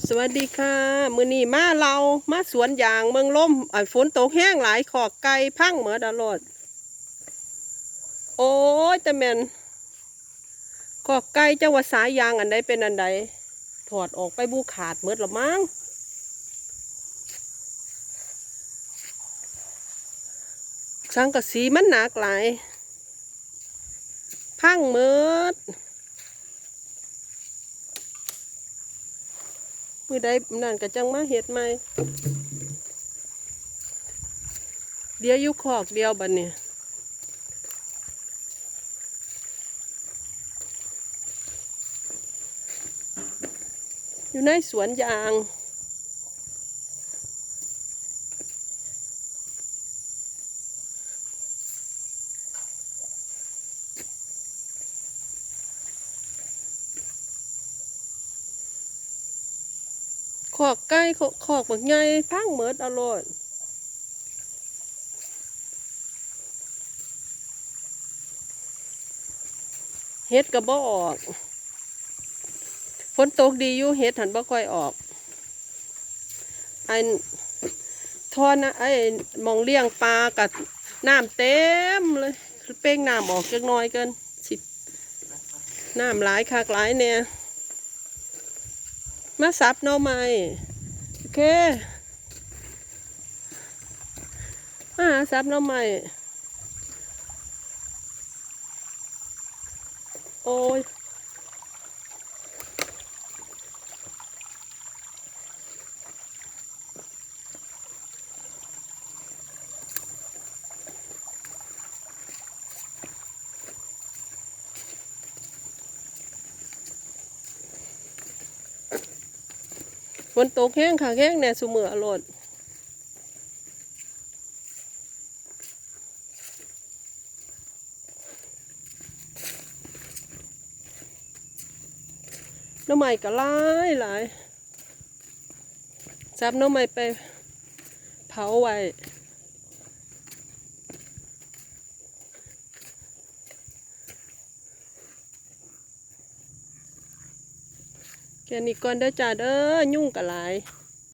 สวัสดีค่ะมือนี้มาเรามาสวนยางเมืองล่มไอ้ฝนตกแห้งหลายขอกไก่พังเหมือดอรดโอ้ยแต่แมนขอกไก่จังหวัดสายยางอันใดเป็นอันใดถอดออกไปบูขาดเหมือดละมั้งสังกะสีมันหนักหลายพังเมือด มือใดนั่นก็จังมาเห็ดใหม่เดียวยุคอกเดียวบัดนี้อยู่ในสวนยาง อกไก่ขอขอกบักใหญ่พังเหมิดอาโลดเฮ็ดก็บ่ออกฝนตกดีอยู่เฮ็ดหันบ่ค่อยออกไอ้ทอนนะไอ้มองเลี้ยงปลากับน้ำเต็มเลยเป้งน้ำออกจักน้อยเกินสิน้ำหลายคักหลายเนี่ย มาสับหน่อไม้โอเคมาหาสับหน่อไม้โอ้ย ฝนตกแห้งค่ะแห้งแน่สุเมืออรดน้ำใหม่ก็หลายหลายจับน้ำใหม่ไปเผาไว้ แค่นี้ก่อนเด้อจ้าเด้อยุ่งกับหลาย